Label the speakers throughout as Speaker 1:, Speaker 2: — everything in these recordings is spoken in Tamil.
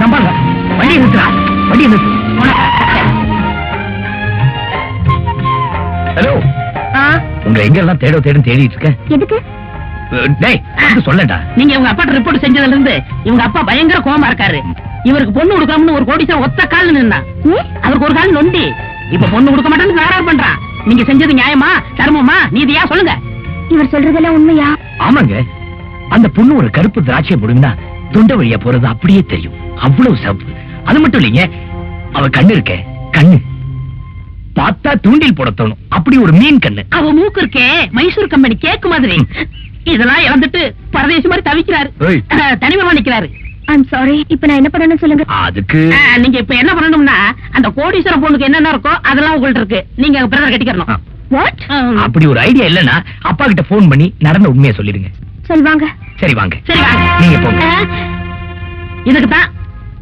Speaker 1: நம்பாங்க வண்டி நிறுத்துறா வண்டி நிறுத்து. ஹலோ உங்களை எங்க எல்லாம் தேட தேடும் தேடிட்டு இருக்கேன்?
Speaker 2: எதுக்கு?
Speaker 1: அஹ், டேய் வந்து சொல்லடா
Speaker 3: நீங்க இவங்க அப்பா ரிப்போர்ட் செஞ்சதுல இருந்து இவங்க அப்பா பயங்கர கோவமா இருக்காரு. இவருக்கு பொண்ணு கொடுக்காமனு ஒரு கோடிசா ஒத்த கால் நின்னா அவருக்கு ஒரு கால் நொண்டி. இப்ப பொண்ணு கொடுக்க மாட்டேன்னு தகராறு பண்றான். நீங்க செஞ்சது நியாயமா தர்மமா? நீதியா சொல்லுங்க.
Speaker 2: இவர் சொல்றதெல்லாம் உண்மையா?
Speaker 1: ஆமாங்க. அந்த பொண்ணு ஒரு கருப்பு திராட்சை போடுங்கன்னா தொண்டை வழியா போறது அப்படியே தெரியும். அவ்வளவு சப்பு அது மட்டும் இல்லைங்க அவ கண்ணு இருக்க கண்ணு. பார்த்தா தூண்டில் போட தோணும். அப்படி ஒரு மீன் கண்ணு.
Speaker 3: அவ மூக்கு இருக்கே மைசூர் கம்பெனி கேக்கு மாதிரி. இதெல்லாம் இழந்துட்டு பரதேசி மாதிரி தவிக்கிறாரு. தனிமைமா நிக்கிறாரு.
Speaker 2: ஐம் சாரி இப்ப நான் என்ன பண்ணணும் சொல்லுங்க?
Speaker 1: அதுக்கு
Speaker 3: நீங்க இப்ப என்ன பண்ணணும்னா அந்த கோடீஸ்வரம் பொண்ணுக்கு என்னென்ன இருக்கோ அதெல்லாம் உங்கள்ட்ட இருக்கு. நீங்க பிரதர் கட்டிக்கிறணும்.
Speaker 1: ஆ,
Speaker 2: வாட்
Speaker 1: அப்படி ஒரு ஐடியா இல்லனா அப்பா கிட்ட போன் பண்ணி நடந்த உண்மையை சொல்லிடுங்க.
Speaker 2: சொல்வாங்க.
Speaker 1: சரி வாங்க.
Speaker 3: சரி வாங்க.
Speaker 1: நீங்க போங்க.
Speaker 3: இதுக்கு தான்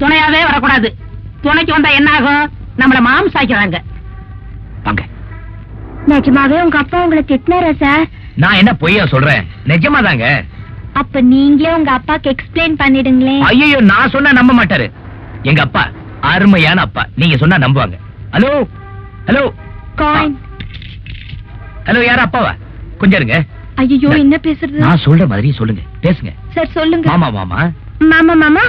Speaker 3: துணையாவே வரக்கூடாது. துணைக்கு வந்தா என்ன ஆகும்? நம்மள மாம்சாக்கிறாங்க.
Speaker 1: வாங்க.
Speaker 2: நிஜமாவே உங்க அப்பா உங்களை திட்டினாரா சார்?
Speaker 1: நான் என்ன பொய்யா சொல்றேன்? நிஜமாதாங்க.
Speaker 2: அப்ப நீங்களே உங்க அப்பாக்கு எக்ஸ்பிளைன் பண்ணிடுங்களேன்.
Speaker 1: ஐயோ நான் சொன்னா நம்ப மாட்டாரு. எங்க அப்பா அருமையான அப்பா. நீங்க சொன்னா நம்புவாங்க. ஹலோ? ஹலோ?
Speaker 2: காயின்
Speaker 1: ஹலோ யார் அப்பாவா? கொஞ்சம் இருங்க.
Speaker 2: ஐயோ என்ன பேசுறது?
Speaker 1: நான் சொல்ற மாதிரி சொல்லுங்க. பேசுங்க.
Speaker 2: சார் சொல்லுங்க.
Speaker 1: மாமா மாமா.
Speaker 2: மாமா மாமா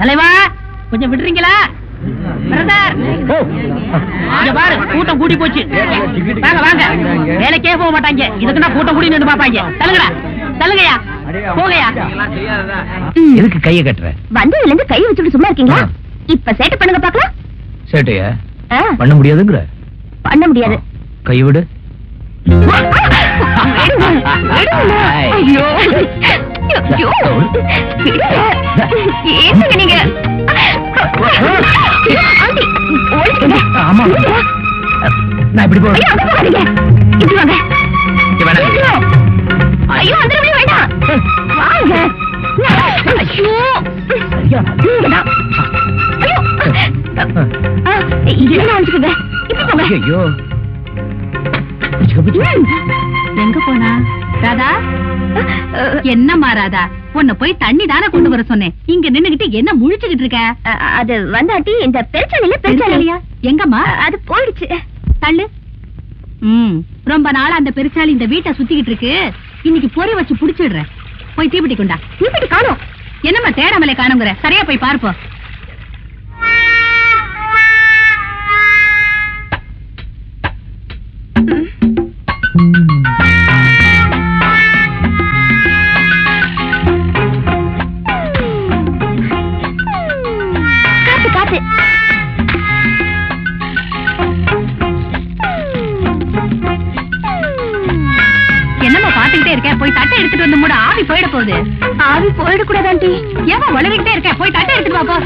Speaker 3: தலைவா கொஞ்சம் விடுறீங்களா? பாரு கூட்டம் கூடி போச்சு. வாங்க வாங்க. வேலைக்கே போக மாட்டாங்க. இதுக்குன்னா கூட்டம் கூடி நின்று பாப்பாங்க தள்ளுங்கடா தள்ளுங்கயா போங்கயா
Speaker 2: ம்.
Speaker 1: எதுக்கு கைய கட்டுற?
Speaker 2: வந்ததுல இருந்து கை வச்சுட்டு சும்மா இருக்கீங்களா. இப்ப சேட்டை பண்ணுங்க பாக்கலாம்
Speaker 1: சேட்டைய? பண்ண முடியாதுங்கிற?
Speaker 2: பண்ண முடியாது.
Speaker 1: கை விடு.
Speaker 2: ஐயோ. ஐயோ. என்னங்க நீங்க.
Speaker 1: ஆமா. நான் இப்படி போ.
Speaker 2: ஐயோ, அங்க போகாதீங்க. இப்படி வாங்க. ஐயோ. ஐயோ, அந்த வழி வேண்டாம். வாங்க. ஐயோ. ஐயோ. ஆ, இல்லைன்னா அனுப்பிச்சுக்கோங்க. இப்படி போங்க.
Speaker 1: ஐயோ.
Speaker 4: எங்க போனா ராதா என்னம்மா ராதா உன்னை போய் தண்ணி தானே கொண்டு வர சொன்னேன் இங்க நின்னுகிட்டு என்ன முழிச்சுக்கிட்டு இருக்க
Speaker 2: அது வந்தாட்டி இந்த பெருச்சாலையில பெருச்சாலையா
Speaker 4: எங்கம்மா
Speaker 2: அது போயிடுச்சு
Speaker 4: தள்ளு ம் ரொம்ப நாளா அந்த பெருச்சாளி இந்த வீட்டை சுத்திக்கிட்டு இருக்கு இன்னைக்கு பொறி வச்சு புடிச்சிடுறேன். போய் தீப்பிட்டி கொண்டா.
Speaker 2: இப்படி காணும்.
Speaker 4: என்னம்மா தேடாமலே காணுங்கிற? சரியா போய் பார்ப்போம் ஏமா வளரிக்கிட்டே இருக்க? போய் தட்டை எடுத்துட்டு வா போ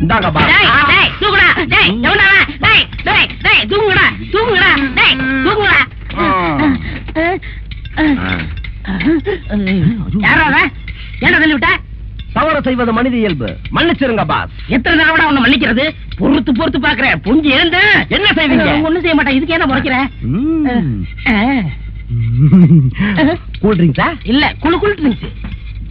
Speaker 1: இந்தாங்க பா
Speaker 3: யாரா அவன்? ஏன்டா தள்ளி விட்ட?
Speaker 1: தவறு செய்வது மனித இயல்பு. மன்னிச்சிருங்க பாஸ்.
Speaker 3: எத்தனை தடவை உன்னை மன்னிக்கிறது? பொறுத்து பொறுத்து பாக்குறேன் புரிஞ்சு எழுந்து.
Speaker 1: என்ன செய்வீங்க?
Speaker 3: ஒண்ணும் செய்ய மாட்டேன். இதுக்கு என்ன முறைக்கிற?
Speaker 1: கூல் ட்ரிங்க்ஸா
Speaker 3: இல்ல குழு குழு இருந்துச்சு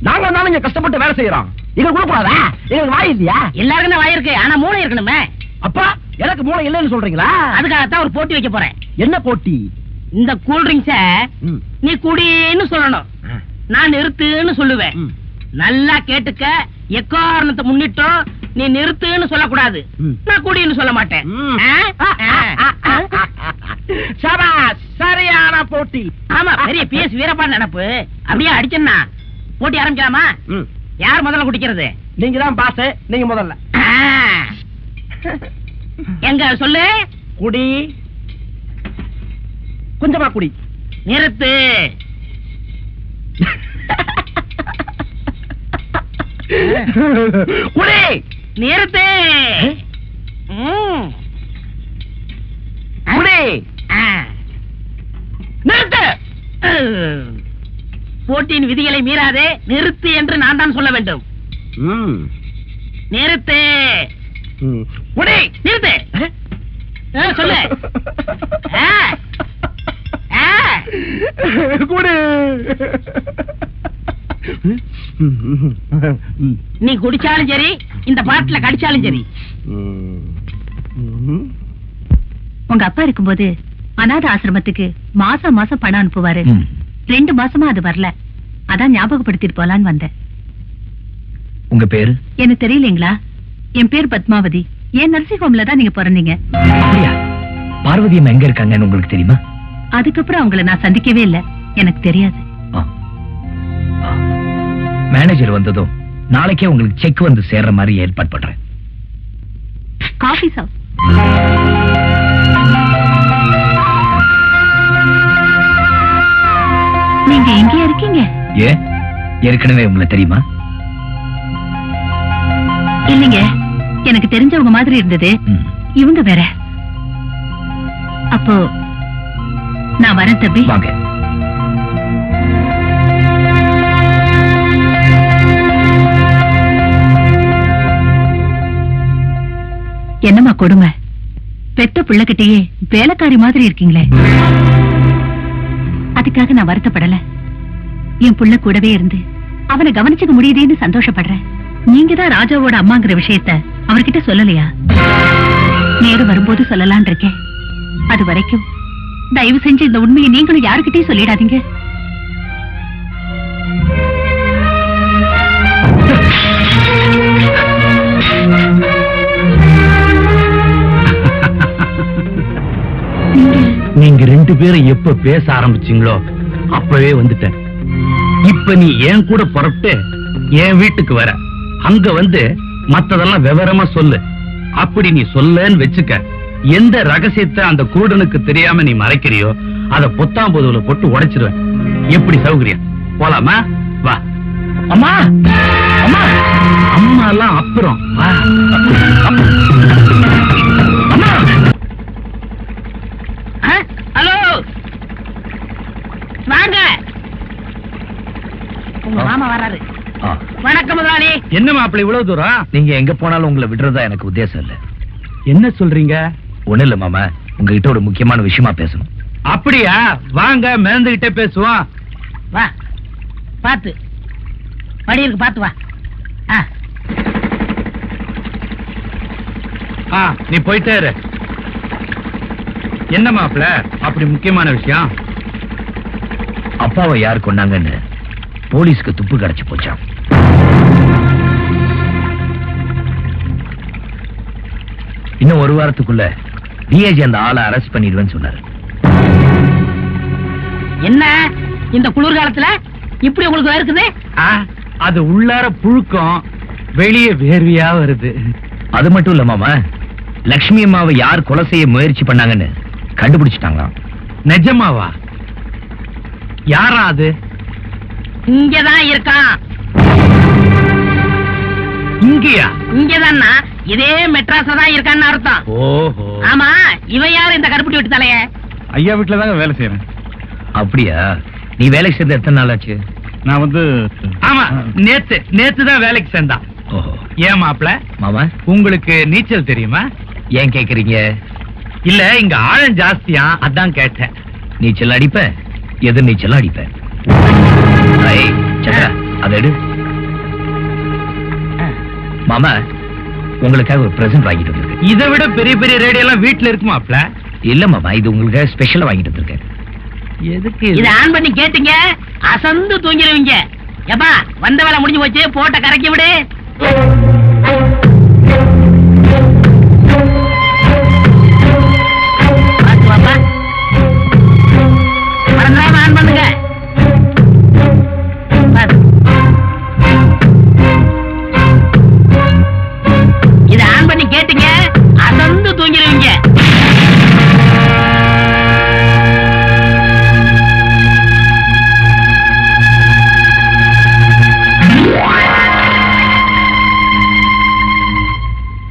Speaker 1: நாங்க தானே இங்க கஷ்டப்பட்டு வேலை செய்யறோம். இங்க கூட கூடாதா எங்களுக்கு வாய் இல்லையா?
Speaker 3: எல்லாருக்கும் தான் வாய் இருக்கு. ஆனா மூளை இருக்கணுமே.
Speaker 1: அப்பா எனக்கு மூளை இல்லைன்னு சொல்றீங்களா?
Speaker 3: அதுக்காகத்தான் ஒரு போட்டி வைக்க போறேன்.
Speaker 1: என்ன போட்டி?
Speaker 3: இந்த கூல் ட்ரிங்க்ஸ. நீ குடின்னு சொல்லணும். நான் நிறுத்துன்னு சொல்லுவேன். நல்லா கேட்டுக்க எக்காரணத்தை முன்னிட்டும் நீ நிறுத்துன்னு சொல்லக்கூடாது. நான் குடின்னு சொல்ல மாட்டேன்.
Speaker 1: சபாஸ் சரியான போட்டி.
Speaker 3: ஆமா பெரிய பிஎஸ் வீரப்பான் நினப்பு. அப்படியே அடிச்சேன்னா போட்டி ஆரம்பிக்கலாமா. யார் முதல்ல குடிக்கிறது?
Speaker 1: நீங்க தான் பாஸ் நீங்க முதல்ல.
Speaker 3: எங்க சொல்லு.
Speaker 1: குடி. கொஞ்சமா குடி.
Speaker 3: நிறுத்து.
Speaker 1: குடி
Speaker 3: நேரத்தே.
Speaker 1: குடி
Speaker 3: நிறுத்து. போட்டியின் விதிகளை மீறாதே நிறுத்து என்று நான் தான் சொல்ல வேண்டும். நிறுத்து.
Speaker 1: குடி
Speaker 3: நிறுத்து. சொல்லு.
Speaker 1: குடி.
Speaker 3: நீ குடிச்சாலும் சரி இந்த பாட்டுல கடிச்சாலும் சரி.
Speaker 4: உங்க அப்பா இருக்கும்போது அனாதை ஆசிரமத்துக்கு மாசம் மாசம் பணம் அனுப்புவாரு. ரெண்டு மாசமா அது வரல. அதான் ஞாபகப்படுத்திட்டு போலான்னு வந்தேன்.
Speaker 1: உங்க பேரு?
Speaker 4: எனக்கு தெரியலீங்களா? என் பேர் பத்மாவதி. என் நர்சிங் ஹோம்ல தான் நீங்க பிறந்தீங்க.
Speaker 1: பார்வதி அம்மா எங்க இருக்காங்கன்னு உங்களுக்கு தெரியுமா?
Speaker 4: அதுக்கப்புறம் அவங்கள நான் சந்திக்கவே இல்ல. எனக்கு தெரியாது.
Speaker 1: மேனேஜர் வந்ததும் நாளைக்கே உங்களுக்கு செக் வந்து சேர்ற மாதிரி ஏற்பாடு பண்றேன்.
Speaker 4: காஃபி சாப் நீங்க எங்கேயா இருக்கீங்க?
Speaker 1: ஏன் ஏற்கனவே உங்களுக்கு தெரியுமா?
Speaker 4: இல்லைங்க. எனக்கு தெரிஞ்சவங்க மாதிரி இருந்தது. இவங்க வேற. அப்போ நான் வரேன் தம்பி.
Speaker 1: வாங்க.
Speaker 4: என்னம்மா கொடுமை? பெத்த பிள்ளைகிட்டயே வேலைக்காரி மாதிரி இருக்கீங்களே. அதுக்காக நான் வருத்தப்படல. என் புள்ள கூடவே இருந்து அவனை கவனிச்சுக்க முடியுதேன்னு சந்தோஷப்படுறேன். நீங்க தான் ராஜாவோட அம்மாங்கிற விஷயத்த அவர்கிட்ட சொல்லலையா? நேரம் வரும்போது சொல்லலான் இருக்கேன். அது வரைக்கும் தயவு செஞ்சு இந்த உண்மையை நீங்களும் யாருக்கிட்டையும் சொல்லிடாதீங்க.
Speaker 1: நீங்க ரெண்டு பேரும் எப்ப பேச ஆரம்பிச்சீங்களோ அப்பவே வந்துட்டேன். இப்ப நீ என் கூட புறப்பட்டு என் வீட்டுக்கு வர. அங்க வந்து மத்ததெல்லாம் விவரமா சொல்லு. அப்படி நீ சொல்லன்னு வச்சுக்க. எந்த ரகசியத்தை அந்த குருடனுக்கு தெரியாம நீ மறைக்கிறியோ அத பொத்தாம்பதுல போட்டு உடைச்சிருவேன். எப்படி சௌகரியம் போலாமா? வா. அம்மா! அம்மா! அம்மா! எல்லாம் அப்புறம்?
Speaker 3: ஹலோ! வாங்க. உங்க மாமா வராரு.
Speaker 1: ஆ.
Speaker 3: வணக்கம் முதலாளி.
Speaker 1: என்ன மாப்பிள்ள இவ்வளவு தூரம்? நீங்க எங்க போனாலும் உங்களை விடுறதா எனக்கு உத்தேசம் இல்ல. என்ன சொல்றீங்க? ஒண்ணு இல்ல மாமா உங்ககிட்ட ஒரு முக்கியமான விஷயமா பேசணும். அப்படியா? வாங்க மேந்துகிட்டே பேசுவோம்.
Speaker 3: வா. பாத்து. படி இருக்கு பாத்து வா. ஆ.
Speaker 1: நீ போயிட்டே இரு. என்ன மாப்பிள்ள அப்படி முக்கியமான விஷயம்? அப்பாவை யார் கொண்டாங்கன்னு போலீஸ்க்கு துப்பு கிடைச்சு போச்சாம். இன்னும் ஒரு வாரத்துக்குள்ள டிஐஜி அந்த ஆளை அரெஸ்ட் பண்ணிடுவேன்னு சொன்னாரு.
Speaker 3: என்ன? இந்த குளிர்காலத்துல இப்படி உங்களுக்கு இருக்குது?
Speaker 1: அது உள்ளார புழுக்கம் வெளியே வேர்வையா வருது. அது மட்டும் இல்ல மாமா லக்ஷ்மி அம்மாவை யார் கொலை செய்ய முயற்சி பண்ணாங்கன்னு கண்டுபிடிச்சிட்டாங்களாம். நிஜமாவா? யாரா அது?
Speaker 3: இங்கதான் இருக்கான்.
Speaker 1: இங்கயா?
Speaker 3: இங்கதான்னா. இதே மெட்ராஸ்ல தான் இருக்கான்னு அர்த்தம்.
Speaker 1: ஓஹோ.
Speaker 3: ஆமா இவன் யாரு இந்த கருப்பட்டி விட்டு தலைய?
Speaker 5: ஐயா வீட்டுல தாங்க வேலை செய்யறேன்
Speaker 1: அப்படியா? நீ வேலைக்கு சேர்ந்து எத்தனை நாள் ஆச்சு?
Speaker 5: நான் வந்து
Speaker 1: ஆமா நேத்து நேத்து தான் வேலைக்கு சேர்ந்தான். ஓஹோ. ஏன் மாப்ள மாமா? உங்களுக்கு நீச்சல் தெரியுமா? ஏன் கேக்குறீங்க? இல்ல இங்க ஆழம் ஜாஸ்தியா அதான் கேட்டேன். நீச்சல் அடிப்ப எதிர் நீச்சல் சந்திரா, அதை எடு. மாமா உங்களுக்காக ஒரு பிரசன்ட் வாங்கிட்டு வந்திருக்கேன். இதை விட பெரிய பெரிய ரேடியோ எல்லாம் வீட்டுல இருக்குமாப்ல இல்ல மாமா இது உங்களுக்கு ஸ்பெஷலா வாங்கிட்டு வந்திருக்கேன். எதுக்கு
Speaker 3: இத? ஆன் பண்ணி கேட்டீங்க? அசந்து தூங்கிடுவீங்க ஏப்பா வந்த வேலை முடிஞ்சு போச்சு போட்ட கரைக்கி விடு.